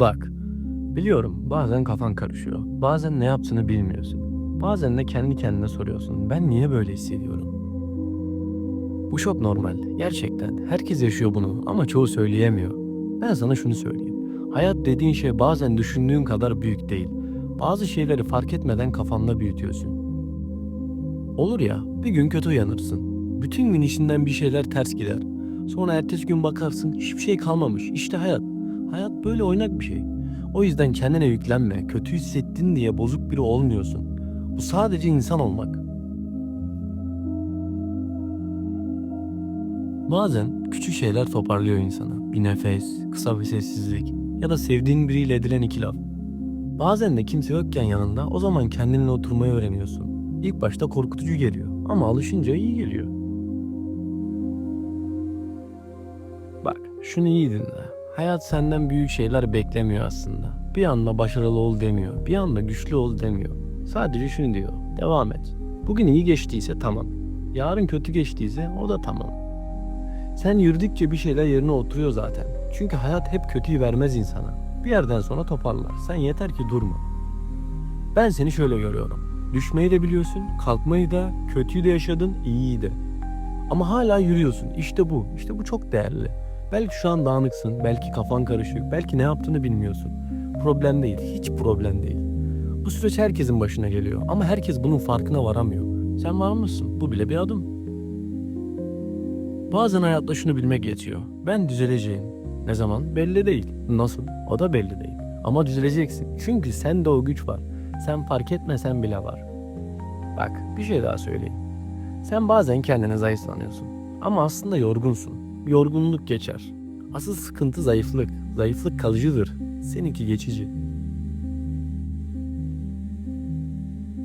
Bak, biliyorum bazen kafan karışıyor. Bazen ne yaptığını bilmiyorsun. Bazen de kendi kendine soruyorsun. Ben niye böyle hissediyorum? Bu çok normal. Gerçekten. Herkes yaşıyor bunu ama çoğu söyleyemiyor. Ben sana şunu söyleyeyim. Hayat dediğin şey bazen düşündüğün kadar büyük değil. Bazı şeyleri fark etmeden kafanda büyütüyorsun. Olur ya, bir gün kötü uyanırsın. Bütün gün içinden bir şeyler ters gider. Sonra ertesi gün bakarsın hiçbir şey kalmamış. İşte hayat. Hayat böyle oynak bir şey. O yüzden kendine yüklenme. Kötü hissettin diye bozuk biri olmuyorsun. Bu sadece insan olmak. Bazen küçük şeyler toparlıyor insana. Bir nefes, kısa bir sessizlik ya da sevdiğin biriyle edilen iki laf. Bazen de kimse yokken yanında o zaman kendinle oturmayı öğreniyorsun. İlk başta korkutucu geliyor ama alışınca iyi geliyor. Bak şunu iyi dinle. Hayat senden büyük şeyler beklemiyor aslında. Bir anda başarılı ol demiyor. Bir anda güçlü ol demiyor. Sadece şunu diyor. Devam et. Bugün iyi geçtiyse tamam. Yarın kötü geçtiyse o da tamam. Sen yürüdükçe bir şeyler yerine oturuyor zaten. Çünkü hayat hep kötüyü vermez insana. Bir yerden sonra toparlar. Sen yeter ki durma. Ben seni şöyle görüyorum. Düşmeyi de biliyorsun, kalkmayı da, kötüyü de yaşadın, iyiyi de. Ama hala yürüyorsun. İşte bu. İşte bu çok değerli. Belki şu an dağınıksın, belki kafan karışık, belki ne yaptığını bilmiyorsun. Problem değil, hiç problem değil. Bu süreç herkesin başına geliyor ama herkes bunun farkına varamıyor. Sen var mısın? Bu bile bir adım. Bazen hayatta şunu bilmek yetiyor. Ben düzeleceğim. Ne zaman? Belli değil. Nasıl? O da belli değil. Ama düzeleceksin. Çünkü sende o güç var. Sen fark etmesen bile var. Bak bir şey daha söyleyeyim. Sen bazen kendini zayıf sanıyorsun. Ama aslında yorgunsun. Yorgunluk geçer. Asıl sıkıntı zayıflık. Zayıflık kalıcıdır. Seninki geçici.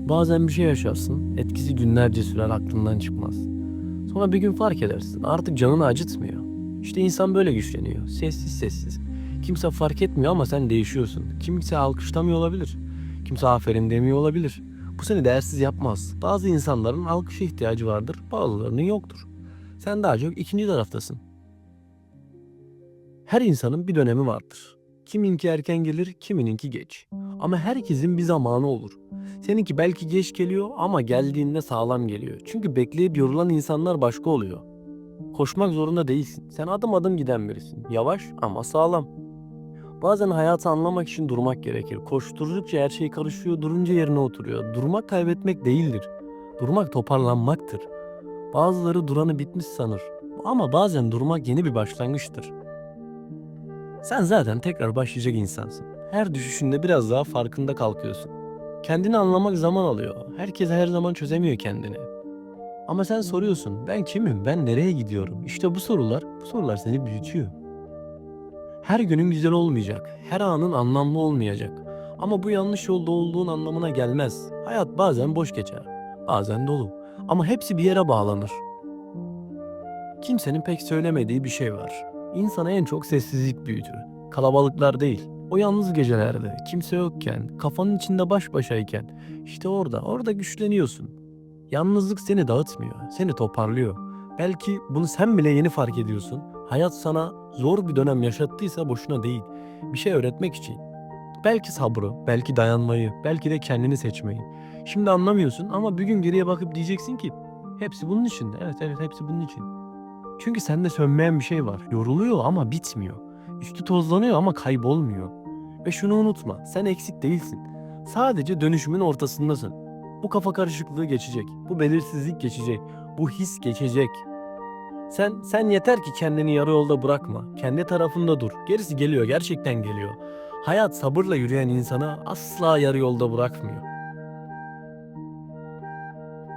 Bazen bir şey yaşarsın, etkisi günlerce sürer aklından çıkmaz. Sonra bir gün fark edersin, artık canını acıtmıyor. İşte insan böyle güçleniyor, sessiz sessiz. Kimse fark etmiyor ama sen değişiyorsun. Kimse alkışlamıyor olabilir. Kimse aferin demiyor olabilir. Bu seni değersiz yapmaz. Bazı insanların alkışa ihtiyacı vardır, bazılarının yoktur. Sen daha çok ikinci taraftasın. Her insanın bir dönemi vardır. Kiminki erken gelir, kimininki geç. Ama herkesin bir zamanı olur. Seninki belki geç geliyor ama geldiğinde sağlam geliyor. Çünkü bekleyip yorulan insanlar başka oluyor. Koşmak zorunda değilsin. Sen adım adım giden birisin. Yavaş ama sağlam. Bazen hayatı anlamak için durmak gerekir. Koşturdukça her şey karışıyor, durunca yerine oturuyor. Durmak kaybetmek değildir. Durmak toparlanmaktır. Bazıları duranı bitmiş sanır. Ama bazen durmak yeni bir başlangıçtır. Sen zaten tekrar başlayacak insansın. Her düşüşünde biraz daha farkında kalkıyorsun. Kendini anlamak zaman alıyor. Herkes her zaman çözemiyor kendini. Ama sen soruyorsun, ben kimim, ben nereye gidiyorum? İşte bu sorular, bu sorular seni büyütüyor. Her günün güzel olmayacak, her anın anlamlı olmayacak. Ama bu yanlış yolda olduğun anlamına gelmez. Hayat bazen boş geçer, bazen dolu. Ama hepsi bir yere bağlanır. Kimsenin pek söylemediği bir şey var. İnsana en çok sessizlik büyütür. Kalabalıklar değil. O yalnız gecelerde, kimse yokken, kafanın içinde baş başayken, işte orada, orada güçleniyorsun. Yalnızlık seni dağıtmıyor, seni toparlıyor. Belki bunu sen bile yeni fark ediyorsun. Hayat sana zor bir dönem yaşattıysa boşuna değil. Bir şey öğretmek için. Belki sabrı, belki dayanmayı, belki de kendini seçmeyi. Şimdi anlamıyorsun ama bir gün geriye bakıp diyeceksin ki hepsi bunun için. Evet evet hepsi bunun için. Çünkü sende sönmeyen bir şey var. Yoruluyor ama bitmiyor. Üstü tozlanıyor ama kaybolmuyor. Ve şunu unutma, sen eksik değilsin. Sadece dönüşümün ortasındasın. Bu kafa karışıklığı geçecek. Bu belirsizlik geçecek. Bu his geçecek. Sen sen yeter ki kendini yarı yolda bırakma. Kendi tarafında dur. Gerisi geliyor, gerçekten geliyor. Hayat sabırla yürüyen insana asla yarı yolda bırakmıyor.